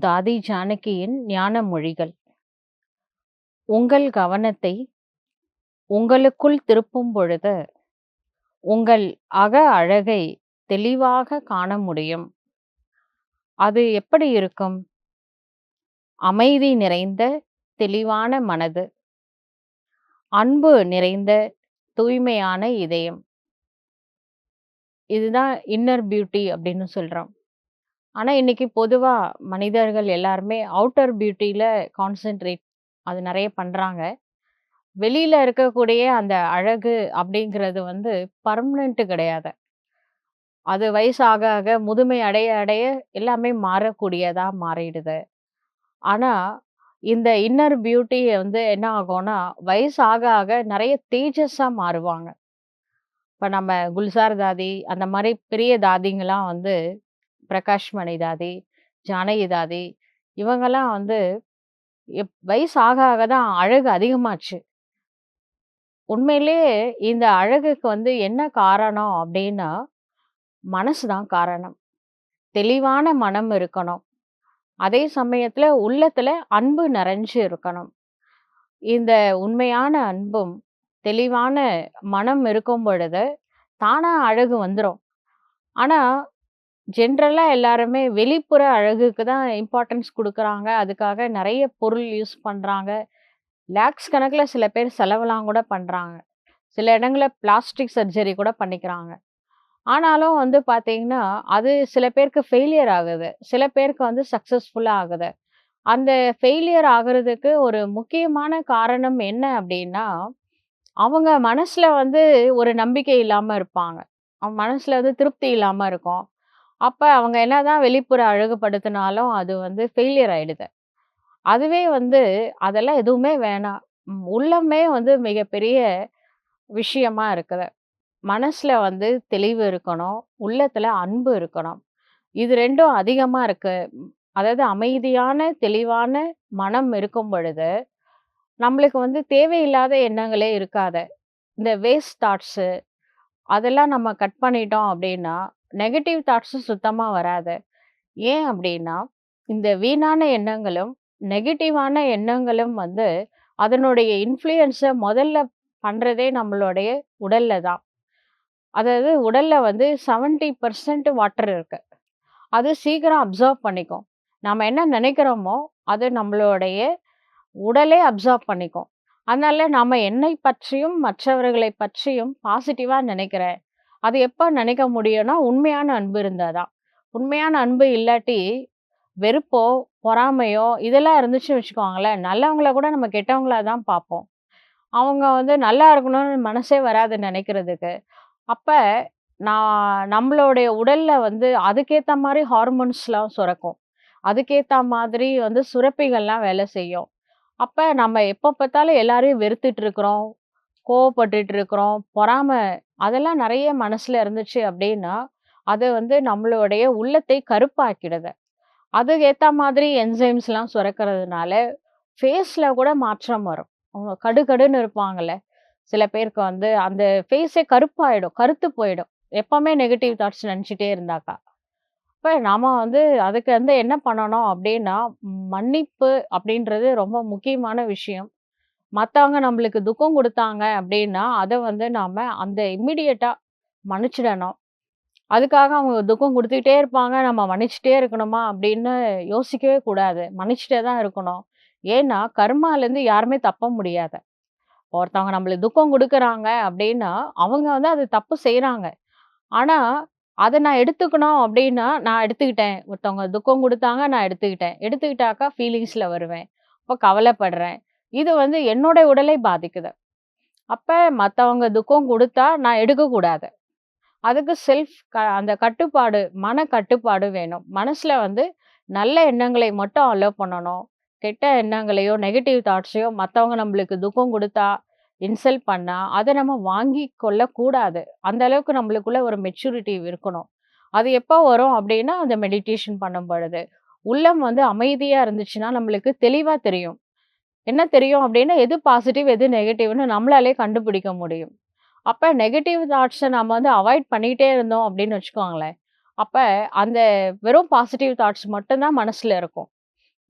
தாதி ஜானகியின் ஞான மொழிகள். உங்கள் கவனத்தை உங்களுக்குள் திருப்பும் பொழுது உங்கள் அக அழகை தெளிவாக காண முடியும். அது எப்படி இருக்கும்? அமைதி நிறைந்த தெளிவான மனது. அன்பு நிறைந்த தூய்மையான இதயம். இதுதான் இன்னர் பியூட்டி அப்படின்னு சொல்கிறோம் ஆனால் இன்றைக்கி பொதுவாக மனிதர்கள் எல்லாருமே அவுட்டர் பியூட்டியில் கான்சென்ட்ரேட் அது நிறைய பண்ணுறாங்க வெளியில் இருக்கக்கூடிய அந்த அழகு அப்படிங்கிறது வந்து பர்மனெண்ட்டு கிடையாது. அது வயசு ஆக ஆக முதுமை அடைய அடைய எல்லாமே மாறக்கூடியதாக மாறிடுது. ஆனால் இந்த இன்னர் பியூட்டி வந்து என்ன ஆகும்னா வயசு ஆக ஆக நிறைய தேஜஸாக மாறுவாங்க. இப்போ நம்ம குல்சார் தாதி அந்த மாதிரி பெரிய தாதிங்கெல்லாம் வந்து பிரகாஷ் மணி தாதி ஜானகி தாதி இவங்கெல்லாம் வந்து எப் வயசு ஆக ஆக தான் அழகு அதிகமாச்சு. உண்மையிலேயே இந்த அழகுக்கு வந்து என்ன காரணம் அப்படின்னா மனசு தான் காரணம். தெளிவான மனம் இருக்கணும். அதே சமயத்தில் உள்ளத்தில் அன்பு நிறைஞ்சு இருக்கணும். இந்த உண்மையான அன்பும் தெளிவான மனம் இருக்கும் பொழுது தானா அழகு வந்துடும் ஆனால் ஜென்ரலாக எல்லாருமே வெளிப்புற அழகுக்கு தான் இம்பார்ட்டன்ஸ் கொடுக்குறாங்க. அதுக்காக நிறைய பொருள் யூஸ் பண்ணுறாங்க லேக்ஸ் கணக்கில் சில பேர் செலவெல்லாம் கூட பண்ணுறாங்க சில இடங்களில் பிளாஸ்டிக் சர்ஜரி கூட பண்ணிக்கிறாங்க. ஆனாலும் வந்து பார்த்தீங்கன்னா அது சில பேருக்கு ஃபெயிலியர் ஆகுது. சில பேருக்கு வந்து சக்ஸஸ்ஃபுல்லாக ஆகுது. அந்த ஃபெயிலியர் ஆகிறதுக்கு ஒரு முக்கியமான காரணம் என்ன அப்படின்னா அவங்க மனசில் வந்து ஒரு நம்பிக்கை இல்லாமல் இருப்பாங்க. அவங்க மனசில் வந்து திருப்தி இல்லாமல் இருக்கும். அப்போ அவங்க என்னதான் வெளிப்புற அழகுபடுத்தினாலும் அது வந்து ஃபெயிலியர் ஆகிடுது அதுவே வந்து அதெல்லாம் எதுவுமே வேணாம். உள்ளமே வந்து மிகப்பெரிய விஷயமா இருக்குது. மனசில் வந்து தெளிவு இருக்கணும். உள்ளத்தில் அன்பு இருக்கணும். இது ரெண்டும் அதிகமாக இருக்குது அதாவது அமைதியான தெளிவான மனம் இருக்கும் பொழுது நம்மளுக்கு வந்து தேவையில்லாத எண்ணங்களே இருக்காது. இந்த வேஸ்ட் தாட்ஸு அதெல்லாம் நம்ம கட் பண்ணிட்டோம் அப்படின்னா நெகட்டிவ் தாட்ஸும் சுத்தமாக வராது. ஏன் அப்படின்னா இந்த வீணான எண்ணங்களும் நெகட்டிவான எண்ணங்களும் வந்து அதனுடைய இன்ஃப்ளூயன்ஸை முதல்ல பண்ணுறதே நம்மளுடைய உடலில் தான். அதாவது உடலில் வந்து 70% பர்சன்ட் வாட்டர் இருக்கு. அது சீக்கிரம் அப்சர்வ் பண்ணிக்கும். நம்ம என்ன நினைக்கிறோமோ அது நம்மளுடைய உடலே அப்சார்ப் பண்ணிக்கும். அதனால நாம் என்னை பற்றியும் மற்றவர்களை பற்றியும் பாசிட்டிவாக நினைக்கிறேன் அது எப்போ நினைக்க முடியும்னா உண்மையான அன்பு இருந்தால் தான் உண்மையான அன்பு இல்லாட்டி வெறுப்போ பொறாமையோ இதெல்லாம் இருந்துச்சுன்னு வச்சுக்கோங்களேன் நல்லவங்கள கூட நம்ம கெட்டவங்களா தான் பார்ப்போம். அவங்க வந்து நல்லா இருக்கணும்னு மனசே வராது நினைக்கிறதுக்கு. அப்போ நான் நம்மளுடைய உடலில் வந்து அதுக்கேற்ற மாதிரி ஹார்மோன்ஸ்லாம் சுரக்கும். அதுக்கேற்ற மாதிரி வந்து சுரப்பிகள்லாம் வேலை செய்யும். அப்ப நம்ம எப்போ பார்த்தாலும் எல்லாரையும் வெறுத்துட்டு இருக்கிறோம் கோவப்பட்டுட்டு இருக்கிறோம் பொறாமை அதெல்லாம் நிறைய மனசுல இருந்துச்சு அப்படின்னா அது வந்து நம்மளுடைய உள்ளத்தை கருப்பாக்கிடுது. அதுக்கு ஏத்த மாதிரி என்சைம்ஸ்லாம் சுரக்கிறதுனால ஃபேஸ்ல கூட மாற்றம் வரும். அவங்க கடுகடுன்னு இருப்பாங்கல்ல சில பேருக்கு வந்து அந்த ஃபேஸே கருப்பாயிடும் கருத்து போயிடும். எப்பவுமே நெகட்டிவ் தாட்ஸ் நினச்சிட்டே இருந்தாக்கா. இப்போ நாம் வந்து அதுக்கு வந்து என்ன பண்ணணும் அப்படின்னா மன்னிப்பு அப்படின்றது ரொம்ப முக்கியமான விஷயம். மற்றவங்க நம்மளுக்கு துக்கம் கொடுத்தாங்க அப்படின்னா அதை வந்து நாம் அந்த இம்மிடியட்டாக மன்னிச்சிடணும். அதுக்காக அவங்க துக்கம் கொடுத்துக்கிட்டே இருப்பாங்க. நம்ம மன்னிச்சிட்டே இருக்கணுமா அப்படின்னு யோசிக்கவே கூடாது. மன்னிச்சிட்டே தான் இருக்கணும். ஏன்னா கர்மாலேருந்து யாருமே தப்ப முடியாது. ஒருத்தவங்க நம்மளுக்கு துக்கம் கொடுக்குறாங்க அப்படின்னா அவங்க வந்து அது தப்பு செய்கிறாங்க ஆனால் அதை நான் எடுத்துக்கணும் அப்படின்னா நான் எடுத்துக்கிட்டேன். ஒருத்தவங்க துக்கம் கொடுத்தாங்க நான் எடுத்துக்கிட்டேன். எடுத்துக்கிட்டாக்கா ஃபீலிங்ஸில் வருவேன். அப்போ கவலைப்படுறேன். இது வந்து என்னோட உடலை பாதிக்குது. அப்போ மற்றவங்க துக்கம் கொடுத்தா நான் எடுக்கக்கூடாது. அதுக்கு செல்ஃப் க அந்த கட்டுப்பாடு மன கட்டுப்பாடு வேணும். மனசில் வந்து நல்ல எண்ணங்களை மட்டும் அலோவ் பண்ணணும். கெட்ட எண்ணங்களையோ நெகட்டிவ் தாட்ஸையோ மற்றவங்க நம்மளுக்கு துக்கம் கொடுத்தா இன்சல்ட் பண்ணால் அதை நம்ம வாங்கி கொள்ளக்கூடாது அந்த அளவுக்கு நம்மளுக்குள்ள ஒரு மெச்சூரிட்டி இருக்கணும் அது எப்போ வரும் அப்படின்னா அந்த மெடிடேஷன் பண்ணும் பொழுது உள்ளம் வந்து அமைதியாக இருந்துச்சுன்னா நம்மளுக்கு தெளிவாக தெரியும் என்ன தெரியும் அப்படின்னா எது பாசிட்டிவ் எது நெகட்டிவ்னு நம்மளாலே கண்டுபிடிக்க முடியும் அப்போ நெகட்டிவ் தாட்ஸை நம்ம வந்து அவாய்ட் பண்ணிகிட்டே இருந்தோம் அப்படின்னு வச்சுக்கோங்களேன். அப்போ அந்த வெறும் பாசிட்டிவ் தாட்ஸ் மட்டும்தான் மனசில் இருக்கும்.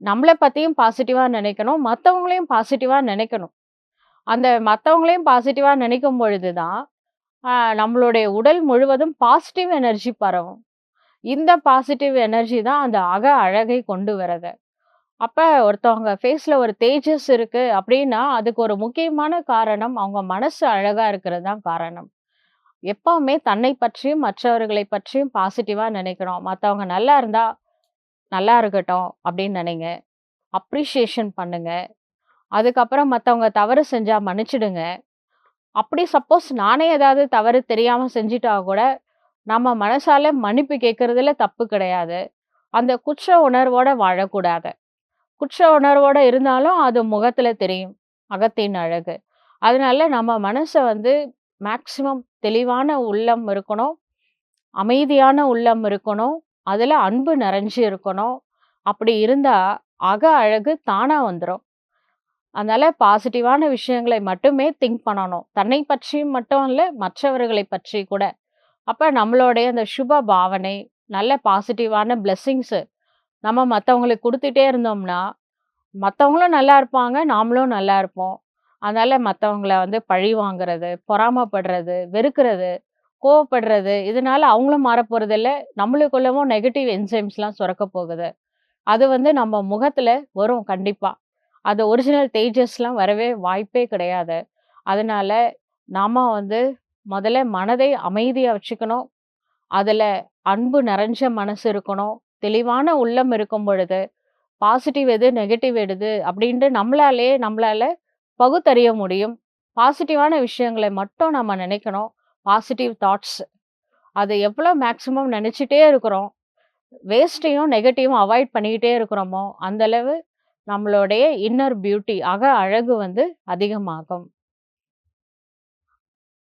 நம்மளை பற்றியும் பாசிட்டிவாக நினைக்கணும். மற்றவங்களையும் பாசிட்டிவாக நினைக்கணும். அந்த மற்றவங்களையும் பாசிட்டிவாக நினைக்கும் பொழுது தான், நம்மளுடைய உடல் முழுவதும் பாசிட்டிவ் எனர்ஜி பரவும். இந்த பாசிட்டிவ் எனர்ஜி தான் அந்த அக அழகை கொண்டு வரது. அப்போ ஒருத்தவங்க ஃபேஸில் ஒரு தேஜஸ் இருக்குது அப்படின்னா, அதுக்கு ஒரு முக்கியமான காரணம் அவங்க மனசு அழகாக இருக்கிறது தான் காரணம். எப்பவுமே தன்னை பற்றியும், மற்றவர்களை பற்றியும் பாசிட்டிவாக நினைக்கிறோம் மற்றவங்க நல்லா இருந்தால் நல்லா இருக்கட்டும் அப்படின்னு நினைங்க. அப்ரிஷியேஷன் பண்ணுங்க. அதுக்கப்புறம் மற்றவங்க தவறு செஞ்சால் மன்னிச்சிடுங்க. அப்படி சப்போஸ் நானே ஏதாவது தவறு தெரியாமல் செஞ்சுட்டா கூட, நம்ம மனசால மன்னிப்பு கேட்கறதுல தப்பு கிடையாது. அந்த குற்ற உணர்வோட வாழக்கூடாது. குற்ற உணர்வோட இருந்தாலும் அது முகத்துல தெரியும். அகத்தின் அழகு. அதனால நம்ம மனசை வந்து மேக்சிமம் தெளிவான உள்ளம் இருக்கணும். அமைதியான உள்ளம் இருக்கணும். அதில் அன்பு நிறைஞ்சு இருக்கணும். அப்படி இருந்தால் அக அழகு தானாக வந்துடும் அதனால பாசிட்டிவான விஷயங்களை மட்டுமே திங்க் பண்ணணும். தன்னை பற்றி மட்டும் இல்லை மற்றவர்களை பற்றி கூட. அப்போ நம்மளுடைய அந்த சுப பாவனை, நல்ல பாசிட்டிவான பிளெஸ்ஸிங்ஸு நம்ம மற்றவங்களுக்கு கொடுத்துட்டே இருந்தோம்னா, மற்றவங்களும் நல்லா இருப்பாங்க, நாமளும் நல்லா இருப்போம். அதனால் மற்றவங்கள வந்து பழி வாங்குறது, பொறாமப்படுறது, வெறுக்கிறது, கோவப்படுறது, இதனால அவங்களும் மாறப்போறதில்ல. நம்மளுக்குள்ளவும் நெகட்டிவ் என்சைம்ஸ்லாம் சுரக்க போகுது. அது வந்து நம்ம முகத்தில் வரும் கண்டிப்பாக அந்த ஒரிஜினல் தேஜஸ்லாம் வரவே வாய்ப்பே கிடையாது. அதனால நாம் வந்து முதல்ல மனதை அமைதியாக வச்சுக்கணும். அதில் அன்பு நிறைஞ்ச மனசு இருக்கணும். தெளிவான உள்ளம் இருக்கும் பொழுது, பாசிட்டிவ் எது, நெகட்டிவ் எது அப்படின்ட்டு நம்மளாலேயே நம்மளால பகுத்தறிய முடியும். பாசிட்டிவான விஷயங்களை மட்டும் நம்ம நினைக்கணும். Positive thoughts. அதை எவ்வளோ மேக்ஸிமம் நினச்சிட்டே இருக்கிறோம். வேஸ்ட்டையும், நெகட்டிவும் அவாய்ட் பண்ணிக்கிட்டே இருக்கிறோமோ, அந்த அளவு நம்மளுடைய இன்னர் பியூட்டி அக அழகு வந்து அதிகமாகும்.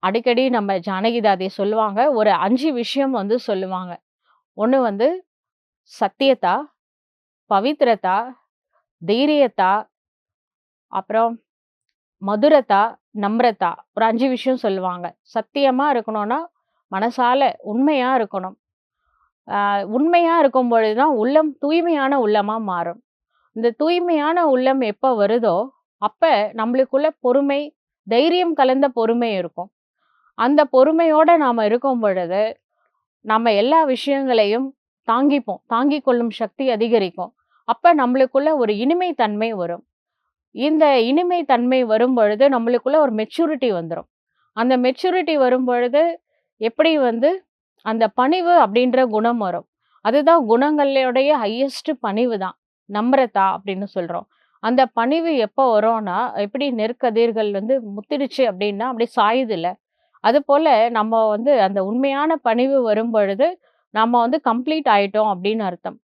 அடிக்கடி நம்ம ஜானகி தாதி சொல்லுவாங்க. ஒரு அஞ்சு விஷயம் வந்து சொல்லுவாங்க. ஒன்று வந்து சத்தியதா, பவித்ரதா, தைரியதா, அப்புறம் மதுரதா, நம்ரதா. ஒரு அஞ்சு விஷயம் சொல்லுவாங்க. சத்தியமாக இருக்கணும்னா, மனசால உண்மையாக இருக்கணும். உண்மையாக இருக்கும் பொழுது தான் உள்ளம் தூய்மையான உள்ளமாக மாறும். இந்த தூய்மையான உள்ளம் எப்போ வருதோ, அப்போ நம்மளுக்குள்ள பொறுமை, தைரியம் கலந்த பொறுமை இருக்கும். அந்த பொறுமையோட நாம் இருக்கும் பொழுது, நம்ம எல்லா விஷயங்களையும் தாங்கிப்போம். தாங்கிக் கொள்ளும் சக்தி அதிகரிக்கும். அப்போ நம்மளுக்குள்ள ஒரு இனிமை தன்மை வரும். இந்த இனிமை தன்மை வரும் பொழுது, நம்மளுக்குள்ள ஒரு மெச்சூரிட்டி வந்துடும் அந்த மெச்சூரிட்டி வரும் பொழுது, எப்படி வந்து அந்த பணிவு அப்படின்ற குணம் வரும். அதுதான் குணங்களுடைய ஹையஸ்ட் பணிவு தான். நம்ரதா அப்படின்னு சொல்றோம். அந்த பணிவு எப்போ வரும்னா, எப்படி நெற்கதிர்கள் வந்து முத்திடுச்சு அப்படின்னா, அப்படியே அது அதுபோல நம்ம வந்து அந்த உண்மையான பணிவு வரும் பொழுது, நம்ம வந்து கம்ப்ளீட் ஆயிட்டோம் அப்படின்னு அர்த்தம்.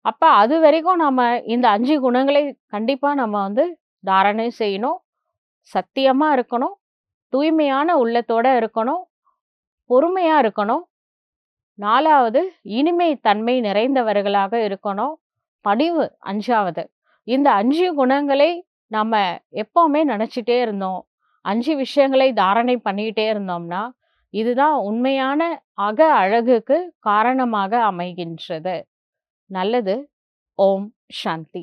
அப்ப அதுவரைக்கும் நம்ம இந்த அஞ்சு குணங்களை கண்டிப்பா நம்ம வந்து தாரணை செய்யணும். சத்தியமா இருக்கணும். தூய்மையான உள்ளத்தோட இருக்கணும். பொறுமையா இருக்கணும். நாலாவது இனிமை தன்மை நிறைந்தவர்களாக இருக்கணும். பணிவு அஞ்சாவது இந்த அஞ்சு குணங்களை நம்ம எப்பவுமே நினச்சிட்டே இருந்தோம். அஞ்சு விஷயங்களை தாரணை பண்ணிக்கிட்டே இருந்தோம்னா, இதுதான் உண்மையான அக அழகுக்கு காரணமாக அமைகின்றது. நல்லது. ஓம் சாந்தி.